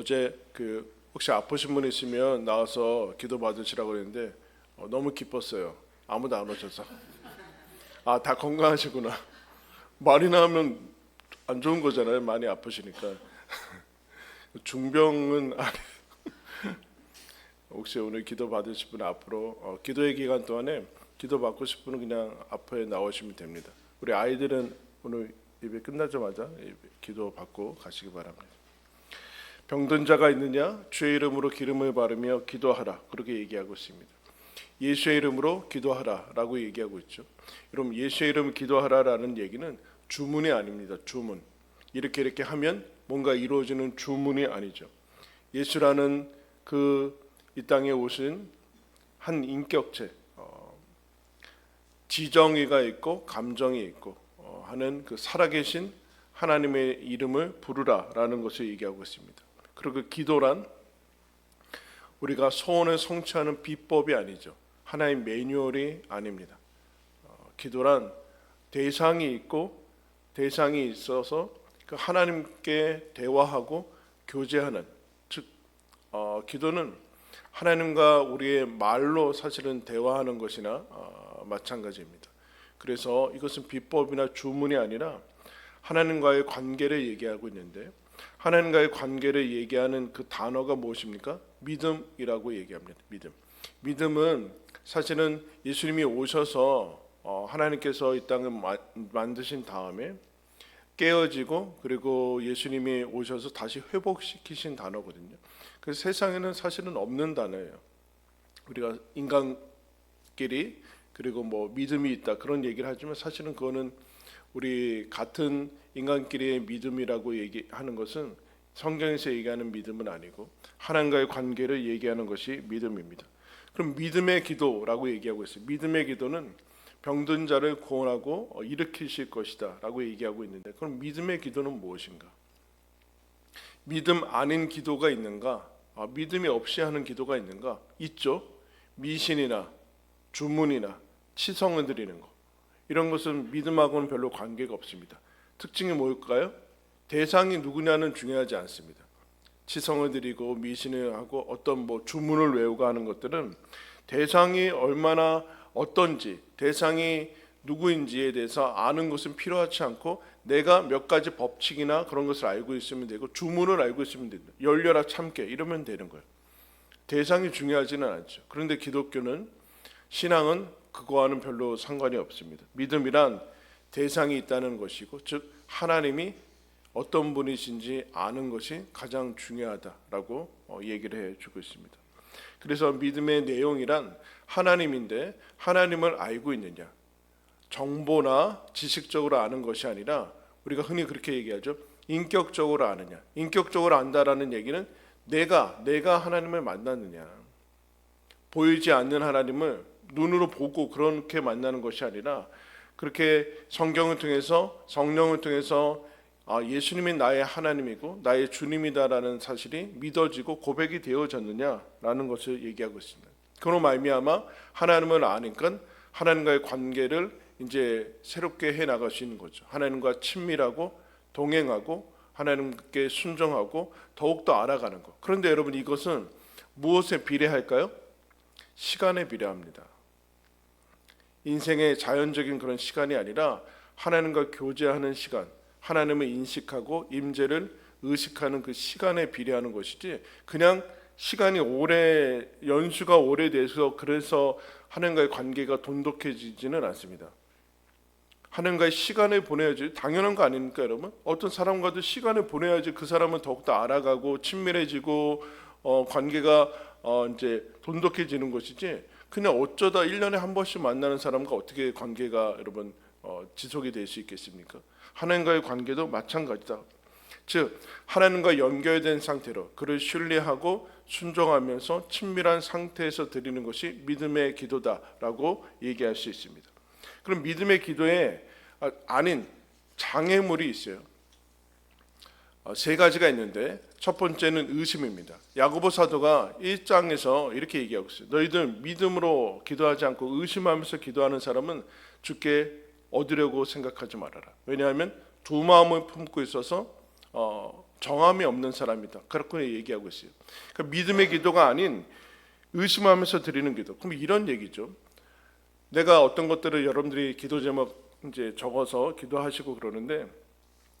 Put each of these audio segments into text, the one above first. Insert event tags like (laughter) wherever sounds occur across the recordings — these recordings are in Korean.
어제 그 혹시 아프신 분 있으면 나와서 기도 받으시라고 그랬는데 어, 너무 기뻤어요. 아무도 안 오셔서. 아, 다 건강하시구나. (laughs) 말이나 하면 안 좋은 거잖아요. 많이 아프시니까. (laughs) 중병은 아니. (laughs) 혹시 오늘 기도 받으실 분 앞으로 어, 기도의 기간 동안에 기도 받고 싶은 분은 그냥 앞에 나오시면 됩니다. 우리 아이들은 오늘 예배 끝나자마자 기도 받고 가시기 바랍니다. 병든 자가 있느냐 주의 이름으로 기름을 바르며 기도하라 그렇게 얘기하고 있습니다. 예수의 이름으로 기도하라라고 얘기하고 있죠. 여러분 예수의 이름 기도하라라는 얘기는 주문이 아닙니다. 주문 이렇게 이렇게 하면 뭔가 이루어지는 주문이 아니죠. 예수라는 그 이 땅에 오신 한 인격체 어, 지정의가 있고 감정이 있고 어, 하는 그 살아계신 하나님의 이름을 부르라라는 것을 얘기하고 있습니다. 그리고 그 기도란 우리가 소원을 성취하는 비법이 아니죠. 하나의 매뉴얼이 아닙니다. 어, 기도란 대상이 있고 대상이 있어서 그 하나님께 대화하고 교제하는 즉 어, 기도는 하나님과 우리의 말로 사실은 대화하는 것이나 어, 마찬가지입니다. 그래서 이것은 비법이나 주문이 아니라 하나님과의 관계를 얘기하고 있는데 하나님과의 관계를 얘기하는 그 단어가 무엇입니까? 믿음이라고 얘기합니다. 믿음. 믿음은 사실은 예수님이 오셔서 어, 하나님께서 이 땅을 마- 만드신 다음에 깨어지고 그리고 예수님이 오셔서 다시 회복시키신 단어거든요. 그 세상에는 사실은 없는 단어예요. 우리가 인간끼리 그리고 뭐 믿음이 있다 그런 얘기를 하지만 사실은 그거는 우리 같은 인간끼리의 믿음이라고 얘기하는 것은 성경에서 얘기하는 믿음은 아니고 하나님과의 관계를 얘기하는 것이 믿음입니다. 그럼 믿음의 기도라고 얘기하고 있어요. 믿음의 기도는 병든 자를 구원하고 어, 일으키실 것이다라고 얘기하고 있는데 그럼 믿음의 기도는 무엇인가? 믿음 아닌 기도가 있는가? 아, 믿음이 없이 하는 기도가 있는가? 있죠. 미신이나 주문이나 치성을 드리는 거 이런 것은 믿음하고는 별로 관계가 없습니다. 특징이 뭘까요? 대상이 누구냐는 중요하지 않습니다. 치성을 드리고 미신을 하고 어떤 뭐 주문을 외우고 하는 것들은 대상이 얼마나 어떤지 대상이 누구인지에 대해서 아는 것은 필요하지 않고 내가 몇 가지 법칙이나 그런 것을 알고 있으면 되고 주문을 알고 있으면 된다. 열려라 참게 이러면 되는 거예요. 대상이 중요하지는 않죠. 그런데 기독교는 신앙은 그거와는 별로 상관이 없습니다. 믿음이란 대상이 있다는 것이고 즉 하나님이 어떤 분이신지 아는 것이 가장 중요하다라고 어, 얘기를 해 주고 있습니다. 그래서 믿음의 내용이란 하나님인데 하나님을 알고 있느냐 정보나 지식적으로 아는 것이 아니라 우리가 흔히 그렇게 얘기하죠 인격적으로 아느냐 인격적으로 안다라는 얘기는 내가 내가 하나님을 만났느냐 보이지 않는 하나님을 눈으로 보고 그렇게 만나는 것이 아니라 그렇게 성경을 통해서 성령을 통해서 아, 예수님이 나의 하나님이고 나의 주님이다라는 사실이 믿어지고 고백이 되어졌느냐라는 것을 얘기하고 있습니다. 그로 말미암아 하나님을 아니까 하나님과의 관계를 이제 새롭게 해 나갈 수 있는 거죠. 하나님과 친밀하고 동행하고 하나님께 순종하고 더욱 더 알아가는 것. 그런데 여러분 이것은 무엇에 비례할까요? 시간에 비례합니다. 인생의 자연적인 그런 시간이 아니라 하나님과 교제하는 시간, 하나님을 인식하고 임재를 의식하는 그 시간에 비례하는 것이지 그냥 시간이 오래 연수가 오래돼서 그래서 하나님과의 관계가 돈독해지지는 않습니다. 하나님과의 시간을 보내야지 당연한 거 아닙니까 여러분? 어떤 사람과도 시간을 보내야지 그 사람은 더욱더 알아가고 친밀해지고 어, 관계가 어, 이제 돈독해지는 것이지 그냥 어쩌다 1년에 한 번씩 만나는 사람과 어떻게 관계가 여러분 어, 지속이 될 수 있겠습니까? 하나님과의 관계도 마찬가지다. 즉 하나님과 연결된 상태로 그를 신뢰하고 순종하면서 친밀한 상태에서 드리는 것이 믿음의 기도다라고 얘기할 수 있습니다. 그럼 믿음의 기도에 아, 아닌 장애물이 있어요. 어, 세 가지가 있는데 첫 번째는 의심입니다. 야고보 사도가 1장에서 이렇게 얘기하고 있어요. 너희들 믿음으로 기도하지 않고 의심하면서 기도하는 사람은 주께 얻으려고 생각하지 말아라. 왜냐하면 두 마음을 품고 있어서 어, 정함이 없는 사람이다. 그렇게 얘기하고 있어요. 그러니까 믿음의 기도가 아닌 의심하면서 드리는 기도. 그럼 이런 얘기죠. 내가 어떤 것들을 여러분들이 기도 제목 이제 적어서 기도하시고 그러는데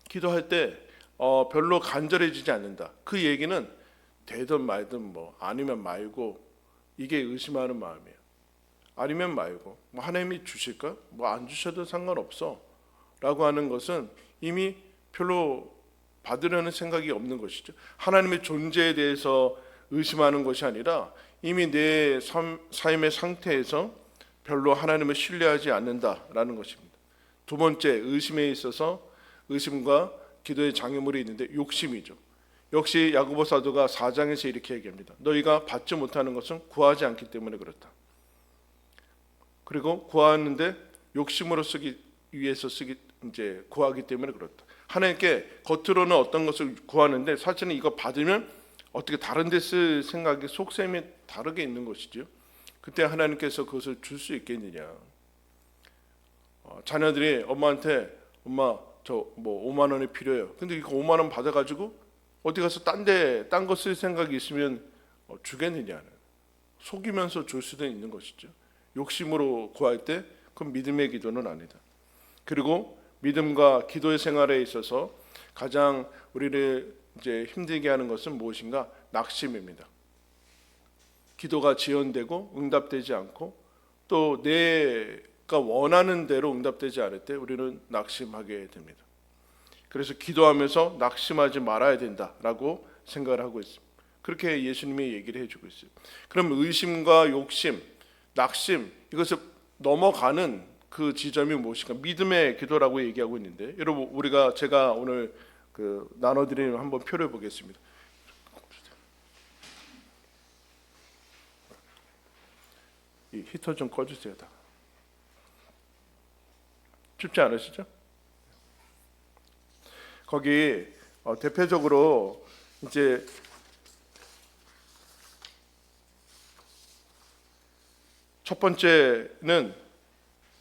기도할 때 어, 별로 간절해지지 않는다. 그 얘기는 되든 말든 뭐 아니면 말고 이게 의심하는 마음이에요. 아니면 말고 뭐 하나님이 주실까? 뭐 안 주셔도 상관없어라고 하는 것은 이미 별로 받으려는 생각이 없는 것이죠. 하나님의 존재에 대해서 의심하는 것이 아니라 이미 내 삶, 삶의 상태에서 별로 하나님을 신뢰하지 않는다라는 것입니다. 두 번째 의심에 있어서 의심과 기도의 장애물이 있는데 욕심이죠. 역시 야고보 사도가 4장에서 이렇게 얘기합니다. 너희가 받지 못하는 것은 구하지 않기 때문에 그렇다. 그리고 구하는데 욕심으로 쓰기 위해서 쓰기 이제 구하기 때문에 그렇다. 하나님께 겉으로는 어떤 것을 구하는데 사실은 이거 받으면 어떻게 다른 데 쓸 생각이 속셈이 다르게 있는 것이죠. 그때 하나님께서 그것을 줄 수 있겠느냐? 어, 자녀들이 엄마한테 엄마 저 뭐 5만 원이 필요해요. 근데 이거 5만 원 받아가지고 어디 가서 딴 데 딴 거 쓸 생각이 있으면 어, 주겠느냐는 속이면서 줄 수도 있는 것이죠. 욕심으로 구할 때 그건 믿음의 기도는 아니다. 그리고 믿음과 기도의 생활에 있어서 가장 우리를 이제 힘들게 하는 것은 무엇인가? 낙심입니다. 기도가 지연되고 응답되지 않고 또 내가 원하는 대로 응답되지 않을 때 우리는 낙심하게 됩니다. 그래서 기도하면서 낙심하지 말아야 된다라고 생각을 하고 있습니다. 그렇게 예수님이 얘기를 해주고 있어요. 그럼 의심과 욕심, 낙심 이것을 넘어가는 그 지점이 무엇인가? 믿음의 기도라고 얘기하고 있는데 여러분 우리가 제가 오늘 그 나눠드리는 한번 표를 보겠습니다. 이 히터 좀 꺼주세요. 다. 춥지 않으시죠? 거기 어, 대표적으로 이제 첫 번째는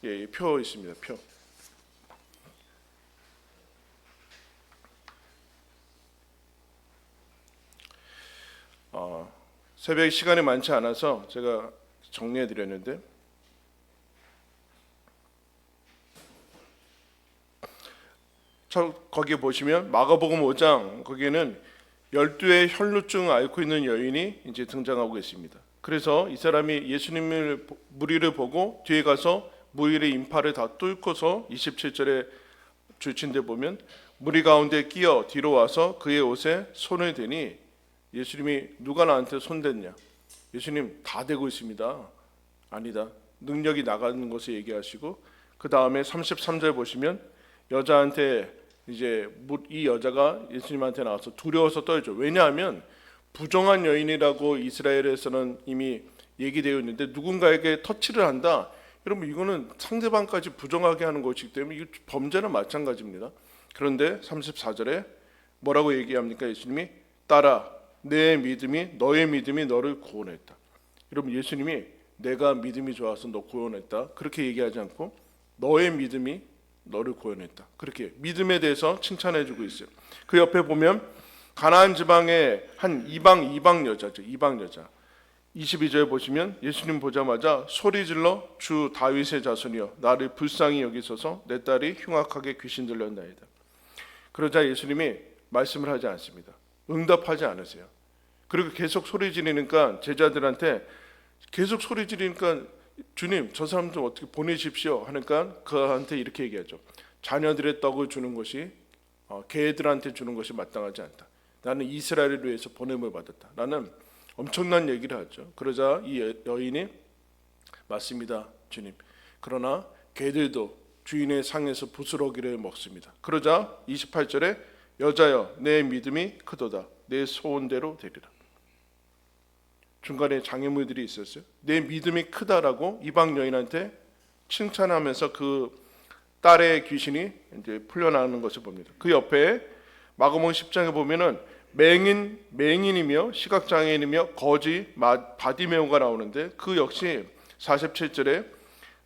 예, 이표 있습니다. 표. 어, 새벽 시간이 많지 않아서 제가 정리해 드렸는데 거기 보시면 마가복음 5장 거기에는 열두의 혈루증 앓고 있는 여인이 이제 등장하고 있습니다. 그래서 이 사람이 예수님을 보- 무리를 보고 뒤에 가서 무리의 인파를 다 뚫고서 27절에 줄친데 보면 무리 가운데 끼어 뒤로 와서 그의 옷에 손을 대니 예수님이 누가 나한테 손 댔냐? 예수님 다 대고 있습니다. 아니다. 능력이 나가는 것을 얘기하시고 그 다음에 33절 보시면 여자한테 이제 무- 이 여자가 예수님한테 나와서 두려워서 떨죠. 왜냐하면 부정한 여인이라고 이스라엘에서는 이미 얘기되어 있는데 누군가에게 터치를 한다. 여러분 이거는 상대방까지 부정하게 하는 것이기 때문에 이 범죄는 마찬가지입니다. 그런데 34절에 뭐라고 얘기합니까? 예수님이 따라 내 믿음이 너의 믿음이 너를 구원했다. 여러분 예수님이 내가 믿음이 좋아서 너 구원했다. 그렇게 얘기하지 않고 너의 믿음이 너를 구원했다. 그렇게 믿음에 대해서 칭찬해 주고 있어요. 그 옆에 보면 가나안 지방의 한 이방 이방 여자죠. 이방 여자. 22절 보시면 예수님 보자마자 소리 질러 주 다윗의 자손이여 나를 불쌍히 여기소서 내 딸이 흉악하게 귀신 들렸나이다. 그러자 예수님이 말씀을 하지 않습니다. 응답하지 않으세요. 그리고 계속 소리 지르니까 제자들한테 계속 소리 지르니까 주님 저 사람 좀 어떻게 보내십시오 하니까 그한테 이렇게 얘기하죠. 자녀들의 떡을 주는 것이 어, 개들한테 주는 것이 마땅하지 않다. 나는 이스라엘을 위해서 보냄을 받았다. 나는 엄청난 얘기를 하죠. 그러자 이 여- 여인이 맞습니다, 주님. 그러나 개들도 주인의 상에서 부스러기를 먹습니다. 그러자 28절에 여자여 내 믿음이 크도다. 내 소원대로 되리라. 중간에 장애물들이 있었어요. 내 믿음이 크다라고 이방 여인한테 칭찬하면서 그 딸의 귀신이 이제 풀려나는 것을 봅니다. 그 옆에 마가복음 10장에 보면은 맹인 맹인이며 시각 장애인이며 거지 마- 바디메오가 나오는데 그 역시 47절에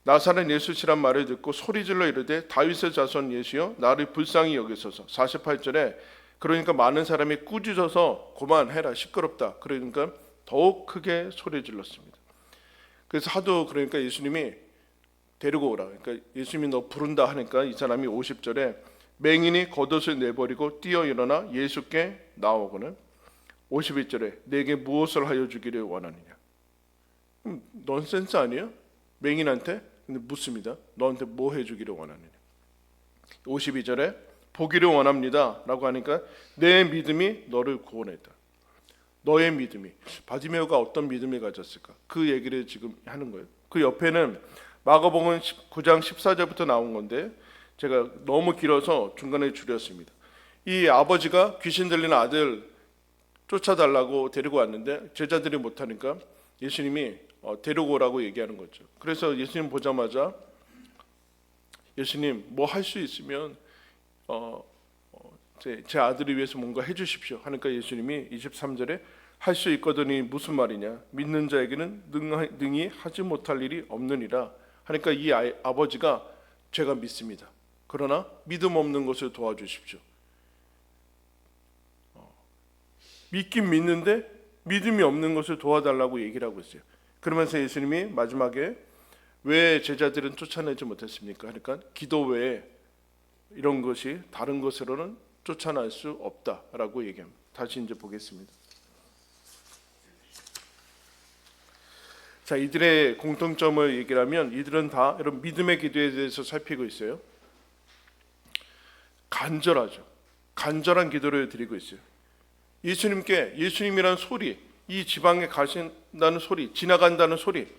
나사렛 예수시란 말을 듣고 소리질러 이르되 다윗의 자손 예수여 나를 불쌍히 여기소서 48절에 그러니까 많은 사람이 꾸짖어서 그만해라 시끄럽다. 그러니까 더욱 크게 소리 질렀습니다. 그래서 하도 그러니까 예수님이 데리고 오라. 그러니까 예수님이 너 부른다 하니까 이 사람이 50절에 맹인이 겉옷을 내버리고 뛰어 일어나 예수께 나오고는 51절에 내게 무엇을 하여 주기를 원하느냐. 음, 넌센스 아니에요? 맹인한테 근데 묻습니다. 너한테 뭐 해주기를 원하느냐. 52절에 보기를 원합니다라고 하니까 내 믿음이 너를 구원했다. 너의 믿음이 바디메오가 어떤 믿음을 가졌을까? 그 얘기를 지금 하는 거예요. 그 옆에는 마가복음 9장 14절부터 나온 건데 제가 너무 길어서 중간에 줄였습니다. 이 아버지가 귀신 들리는 아들 쫓아달라고 데리고 왔는데 제자들이 못하니까 예수님이 어, 데리고 오라고 얘기하는 거죠. 그래서 예수님 보자마자 예수님 뭐 할 수 있으면 어, 어, 제, 제 아들을 위해서 뭔가 해주십시오. 하니까 예수님이 23절에 할 수 있거든이 무슨 말이냐? 믿는 자에게는 능, 능히 하지 못할 일이 없느니라. 하니까 이 아이, 아버지가 제가 믿습니다. 그러나 믿음 없는 것을 도와주십시오. 어, 믿긴 믿는데 믿음이 없는 것을 도와달라고 얘기를 하고 있어요. 그러면서 예수님이 마지막에 왜 제자들은 쫓아내지 못했습니까? 그러니까 기도 외에 이런 것이 다른 것으로는 쫓아낼 수 없다라고 얘기합니다. 다시 이제 보겠습니다. 자, 이들의 공통점을 얘기를 하면 이들은 다 이런 믿음의 기도에 대해서 살피고 있어요. 간절하죠. 간절한 기도를 드리고 있어요. 예수님께 예수님이란 소리, 이 지방에 가신다는 소리, 지나간다는 소리,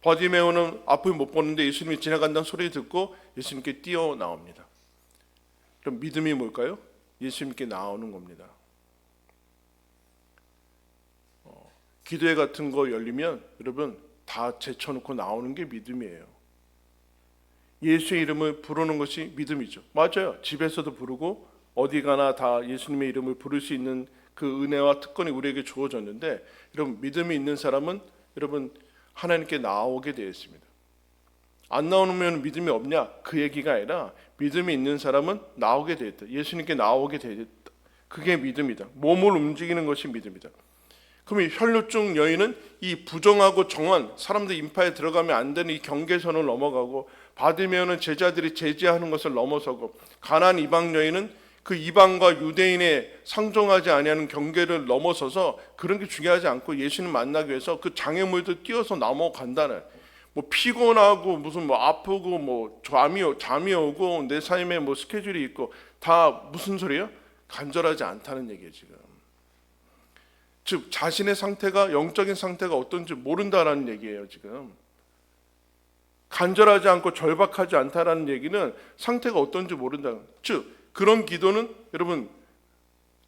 버디메오는 앞을 못 보는데 예수님이 지나간다는 소리 듣고 예수님께 뛰어 나옵니다. 그럼 믿음이 뭘까요? 예수님께 나오는 겁니다. 어, 기도회 같은 거 열리면 여러분 다 제쳐놓고 나오는 게 믿음이에요. 예수의 이름을 부르는 것이 믿음이죠. 맞아요. 집에서도 부르고 어디 가나 다 예수님의 이름을 부를 수 있는 그 은혜와 특권이 우리에게 주어졌는데 여러분 믿음이 있는 사람은 여러분 하나님께 나오게 되어 있습니다. 안 나오면 믿음이 없냐? 그 얘기가 아니라 믿음이 있는 사람은 나오게 되어 있다. 예수님께 나오게 되어 있다. 그게 믿음이다. 몸을 움직이는 것이 믿음이다. 그럼 이 혈루증 여인은 이 부정하고 정한 사람들 인파에 들어가면 안 되는 이 경계선을 넘어가고 받으면은 제자들이 제지하는 것을 넘어서고 가난 이방 여인은 그 이방과 유대인의 상종하지 아니하는 경계를 넘어서서 그런 게 중요하지 않고 예수님 만나기 위해서 그 장애물들 뛰어서 넘어간다는 뭐 피곤하고 무슨 뭐 아프고 뭐 잠이 잠이 오고 내 삶에 뭐 스케줄이 있고 다 무슨 소리예요? 간절하지 않다는 얘기예요 지금. 즉 자신의 상태가 영적인 상태가 어떤지 모른다라는 얘기예요 지금. 간절하지 않고 절박하지 않다라는 얘기는 상태가 어떤지 모른다. 즉 그런 기도는 여러분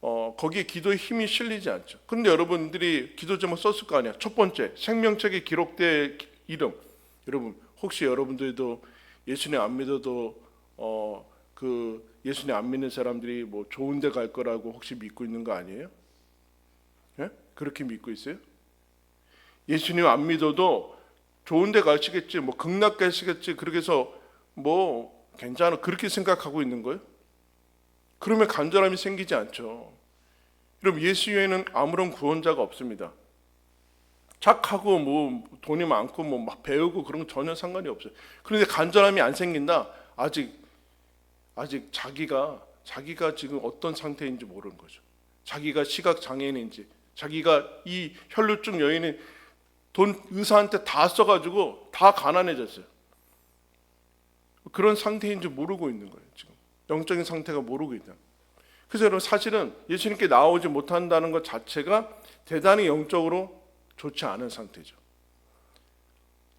어, 거기에 기도의 힘이 실리지 않죠. 그런데 여러분들이 기도 제목 썼을 거 아니야. 첫 번째 생명책에 기록된 이름. 여러분 혹시 여러분들도 예수님 안 믿어도 어, 그 예수님 안 믿는 사람들이 뭐 좋은데 갈 거라고 혹시 믿고 있는 거 아니에요? 예? 그렇게 믿고 있어요? 예수님 안 믿어도 좋은데 가시겠지, 뭐 극락 가시겠지, 그렇게 해서 뭐 괜찮아 그렇게 생각하고 있는 거예요? 그러면 간절함이 생기지 않죠. 그럼 예수 외에는 아무런 구원자가 없습니다. 착하고 뭐 돈이 많고 뭐 막 배우고 그런 건 전혀 상관이 없어요. 그런데 간절함이 안 생긴다. 아직 아직 자기가 자기가 지금 어떤 상태인지 모르는 거죠. 자기가 시각 장애인인지, 자기가 이 혈루증 여인이 돈 의사한테 다 써가지고 다 가난해졌어요. 그런 상태인지 모르고 있는 거예요. 지금 영적인 상태가 모르고 있다. 그래서 여러분 사실은 예수님께 나오지 못한다는 것 자체가 대단히 영적으로 좋지 않은 상태죠.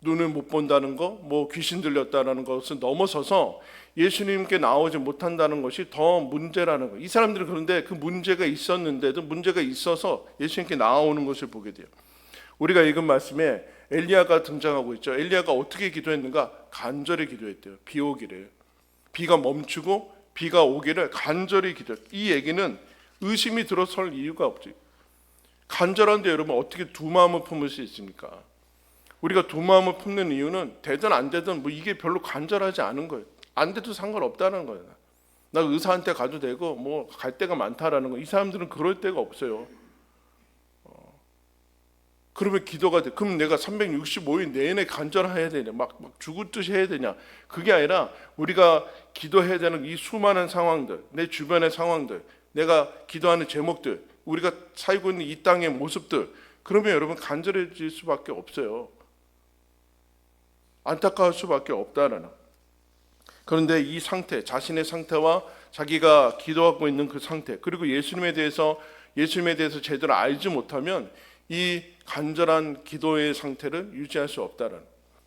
눈을 못 본다는 거, 뭐 귀신 들렸다는 것을 넘어서서 예수님께 나오지 못한다는 것이 더 문제라는 거. 이 사람들은 그런데 그 문제가 있었는데도 문제가 있어서 예수님께 나오는 것을 보게 돼요. 우리가 읽은 말씀에 엘리야가 등장하고 있죠. 엘리야가 어떻게 기도했는가? 간절히 기도했대요. 비 오기를. 비가 멈추고 비가 오기를 간절히 기도. 이 얘기는 의심이 들어설 이유가 없지. 간절한데 여러분 어떻게 두 마음을 품을 수 있습니까? 우리가 두 마음을 품는 이유는 되든 안 되든 뭐 이게 별로 간절하지 않은 거예요. 안 돼도 상관없다는 거예요. 나 의사한테 가도 되고 뭐 갈 데가 많다라는 거. 이 사람들은 그럴 데가 없어요. 어, 그러면 기도가 돼. 그럼 내가 365일 내내 간절해야 되냐? 막, 막 죽을 듯이 해야 되냐? 그게 아니라 우리가 기도해야 되는 이 수많은 상황들, 내 주변의 상황들, 내가 기도하는 제목들, 우리가 살고 있는 이 땅의 모습들, 그러면 여러분 간절해질 수밖에 없어요. 안타까울 수밖에 없다라는. 그런데 이 상태, 자신의 상태와 자기가 기도하고 있는 그 상태, 그리고 예수님에 대해서 예수님에 대해서 제대로 알지 못하면 이 간절한 기도의 상태를 유지할 수 없다는.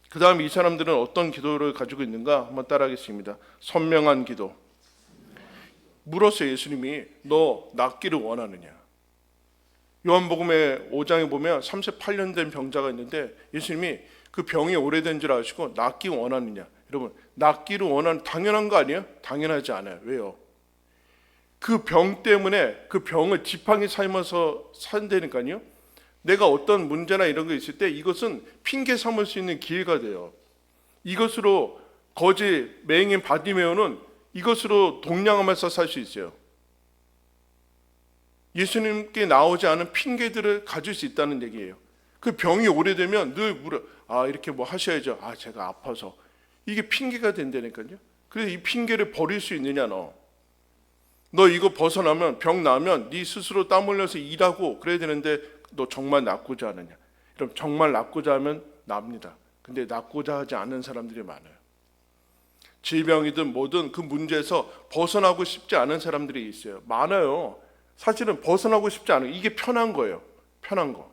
그 다음 이 사람들은 어떤 기도를 가지고 있는가 한번 따라하겠습니다. 선명한 기도. 물었어요 예수님이 너 낫기를 원하느냐? 요한복음의 5장에 보면 38년 된 병자가 있는데 예수님이 그 병이 오래된 줄 아시고 낫기 원하느냐? 여러분 낫기를 원하는 당연한 거 아니에요? 당연하지 않아요. 왜요? 그 병 때문에 그 병을 지팡이 삶아서 산다니까요. 내가 어떤 문제나 이런 거 있을 때 이것은 핑계 삼을 수 있는 기회가 돼요. 이것으로 거지 맹인 바디메오는 이것으로 동냥하면서 살 수 있어요. 예수님께 나오지 않은 핑계들을 가질 수 있다는 얘기예요. 그 병이 오래되면 늘 물어 아 이렇게 뭐 하셔야죠. 아 제가 아파서 이게 핑계가 된다니까요. 그래서 이 핑계를 버릴 수 있느냐 너. 너 이거 벗어나면 병 나면 네 스스로 땀 흘려서 일하고 그래야 되는데 너 정말 낫고자 하느냐? 그럼 정말 낫고자 하면 납니다. 근데 낫고자 하지 않는 사람들이 많아요. 질병이든 뭐든 그 문제에서 벗어나고 싶지 않은 사람들이 있어요. 많아요. 사실은 벗어나고 싶지 않아요. 이게 편한 거예요. 편한 거.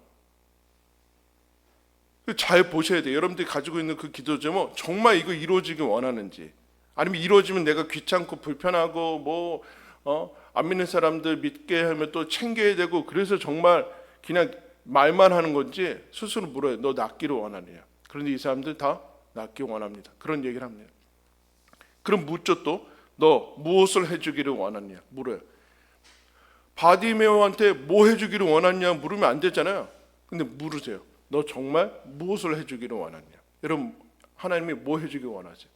잘 보셔야 돼요. 여러분들이 가지고 있는 그 기도 제목 정말 이거 이루어지길 원하는지 아니면 이루어지면 내가 귀찮고 불편하고 뭐 어? 안 믿는 사람들 믿게 하면 또 챙겨야 되고 그래서 정말 그냥 말만 하는 건지 스스로 물어요. 너 낫기를 원하느냐? 그런데 이 사람들 다 낫기 원합니다. 그런 얘기를 합니다. 그럼 묻죠 또. 너 무엇을 해주기를 원하느냐? 물어요. 바디메오한테 뭐 해주기를 원하냐 물으면 안 되잖아요. 근데 물으세요. 너 정말 무엇을 해주기를 원하냐? 여러분 하나님이 뭐 해주기 원하세요?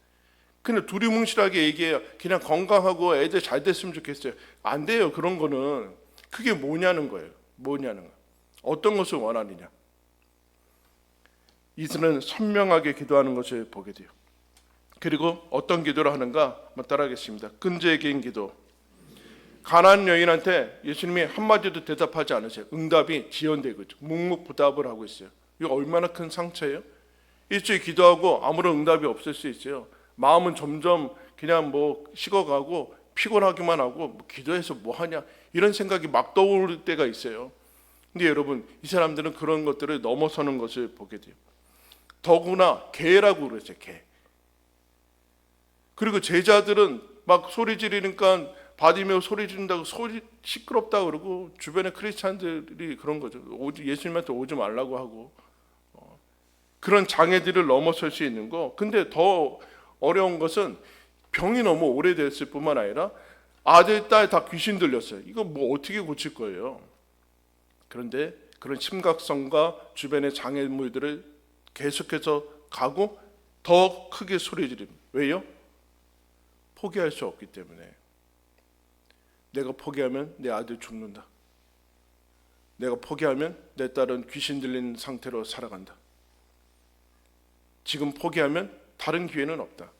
그냥 두리뭉실하게 얘기해요. 그냥 건강하고 애들 잘 됐으면 좋겠어요. 안 돼요. 그런 거는 그게 뭐냐는 거예요. 뭐냐는 거. 어떤 것을 원하느냐. 이들은 선명하게 기도하는 것을 보게 돼요. 그리고 어떤 기도를 하는가 따라하겠습니다. 끈질긴 기도. 가난 여인한테 예수님이 한마디도 대답하지 않으세요. 응답이 지연되고 있죠. 묵묵부답을 하고 있어요. 이거 얼마나 큰 상처예요? 일주일 기도하고 아무런 응답이 없을 수 있어요. 마음은 점점 그냥 뭐 식어가고 피곤하기만 하고 뭐 기도해서 뭐 하냐 이런 생각이 막 떠오를 때가 있어요. 근데 여러분 이 사람들은 그런 것들을 넘어서는 것을 보게 돼요. 더구나 개라고 그러죠 개. 그리고 제자들은 막 소리 지르니까 바디메오 소리 지른다고 소리 시끄럽다 그러고 주변에 크리스찬들이 그런 거죠. 오지 예수님한테 오지 말라고 하고 어, 그런 장애들을 넘어설 수 있는 거. 근데 더 어려운 것은 병이 너무 오래됐을 뿐만 아니라 아들, 딸 다 귀신 들렸어요. 이거 뭐 어떻게 고칠 거예요? 그런데 그런 심각성과 주변의 장애물들을 계속해서 가고 더 크게 소리 지릅니다. 왜요? 포기할 수 없기 때문에. 내가 포기하면 내 아들 죽는다. 내가 포기하면 내 딸은 귀신 들린 상태로 살아간다. 지금 포기하면 다른 기회는 없다.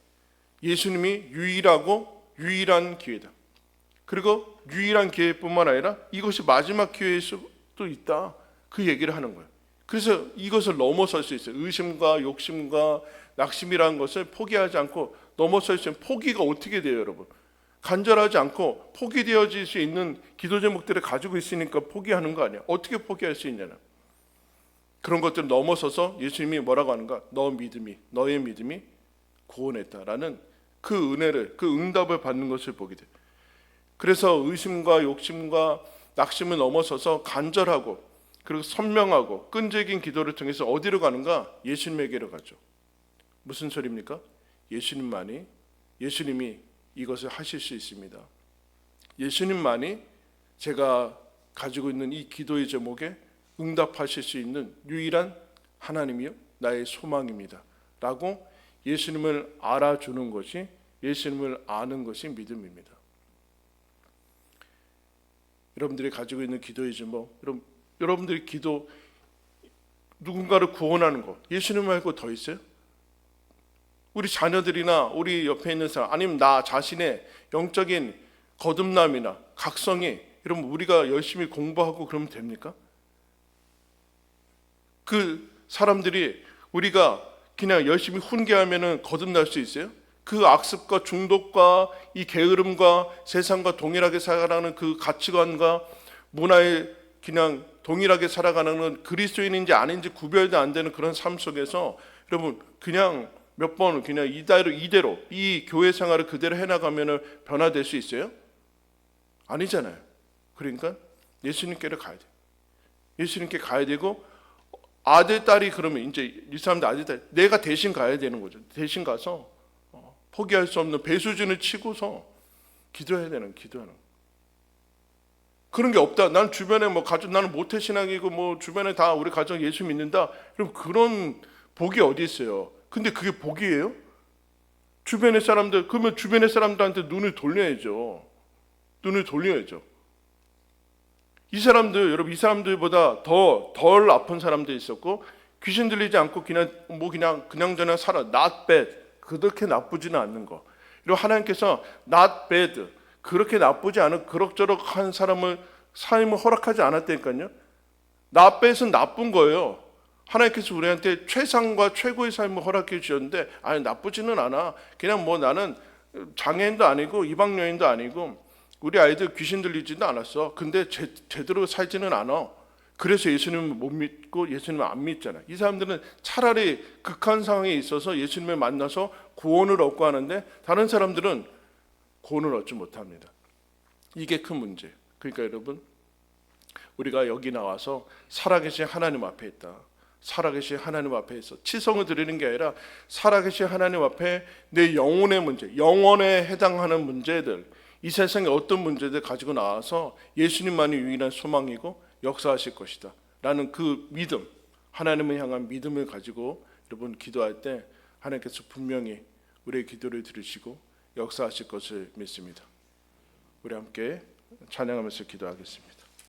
예수님이 유일하고 유일한 기회다. 그리고 유일한 기회뿐만 아니라 이것이 마지막 기회일 수도 있다. 그 얘기를 하는 거예요. 그래서 이것을 넘어설 수 있어요. 의심과 욕심과 낙심이라는 것을 포기하지 않고 넘어설 수 있는 포기가 어떻게 돼요, 여러분? 간절하지 않고 포기되어질 수 있는 기도 제목들을 가지고 있으니까 포기하는 거 아니야? 어떻게 포기할 수 있냐는 그런 것들을 넘어서서 예수님이 뭐라고 하는가? 너 믿음이 너의 믿음이 구원했다라는 그 은혜를 그 응답을 받는 것을 보게 돼. 그래서 의심과 욕심과 낙심을 넘어서서 간절하고 그리고 선명하고 끈질긴 기도를 통해서 어디로 가는가? 예수님에게로 가죠. 무슨 소리입니까? 예수님만이 예수님이 이것을 하실 수 있습니다. 예수님만이 제가 가지고 있는 이 기도의 제목에 응답하실 수 있는 유일한 하나님이요 나의 소망입니다. 라고 예수님을 알아주는 것이 예수님을 아는 것이 믿음입니다. 여러분들이 가지고 있는 기도이지 뭐 여러분 여러분들이 기도 누군가를 구원하는 거 예수님 말고 더 있어요? 우리 자녀들이나 우리 옆에 있는 사람 아니면 나 자신의 영적인 거듭남이나 각성이 여러분 우리가 열심히 공부하고 그러면 됩니까? 그 사람들이 우리가 그냥 열심히 훈계하면은 거듭날 수 있어요? 그 악습과 중독과 이 게으름과 세상과 동일하게 살아가는 그 가치관과 문화에 그냥 동일하게 살아가는 그리스도인인지 아닌지 구별도 안 되는 그런 삶 속에서 여러분 그냥 몇 번 그냥 이대로 이대로 이 교회 생활을 그대로 해나가면은 변화될 수 있어요? 아니잖아요. 그러니까 예수님께로 가야 돼. 예수님께 가야 되고 아들 딸이 그러면 이제 이 사람들 아들 딸 내가 대신 가야 되는 거죠. 대신 가서 어, 포기할 수 없는 배수진을 치고서 기도해야 되는 기도하는. 거. 그런 게 없다. 난 주변에 뭐 가족 나는 모태 신앙이고 뭐 주변에 다 우리 가정 예수 믿는다. 그럼 그런 복이 어디 있어요? 근데 그게 복이에요? 주변의 사람들 그러면 주변의 사람들한테 눈을 돌려야죠. 눈을 돌려야죠. 이 사람들 여러분 이 사람들보다 더 덜 아픈 사람도 있었고 귀신 들리지 않고 그냥 뭐 그냥 그냥 저냥 살아 not bad 그렇게 나쁘지는 않는 거. 그리고 하나님께서 not bad 그렇게 나쁘지 않은 그럭저럭 한 사람을 삶을 허락하지 않았다니까요. not bad은 나쁜 거예요. 하나님께서 우리한테 최상과 최고의 삶을 허락해 주셨는데 아니 나쁘지는 않아. 그냥 뭐 나는 장애인도 아니고 이방 여인도 아니고 우리 아이들 귀신 들리지도 않았어. 근데 제, 제대로 살지는 않아. 그래서 예수님을 못 믿고 예수님을 안 믿잖아. 이 사람들은 차라리 극한 상황에 있어서 예수님을 만나서 구원을 얻고 하는데 다른 사람들은 구원을 얻지 못합니다. 이게 큰 문제. 그러니까 여러분 우리가 여기 나와서 살아계신 하나님 앞에 있다. 살아계신 하나님 앞에 있어 치성을 드리는 게 아니라 살아계신 하나님 앞에 내 영혼의 문제, 영혼에 해당하는 문제들, 이 세상에 어떤 문제들 가지고 나와서 예수님만이 유일한 소망이고 역사하실 것이다. 라는 그 믿음, 하나님을 향한 믿음을 가지고 여러분 기도할 때 하나님께서 분명히 우리의 기도를 들으시고 역사하실 것을 믿습니다. 우리 함께 찬양하면서 기도하겠습니다.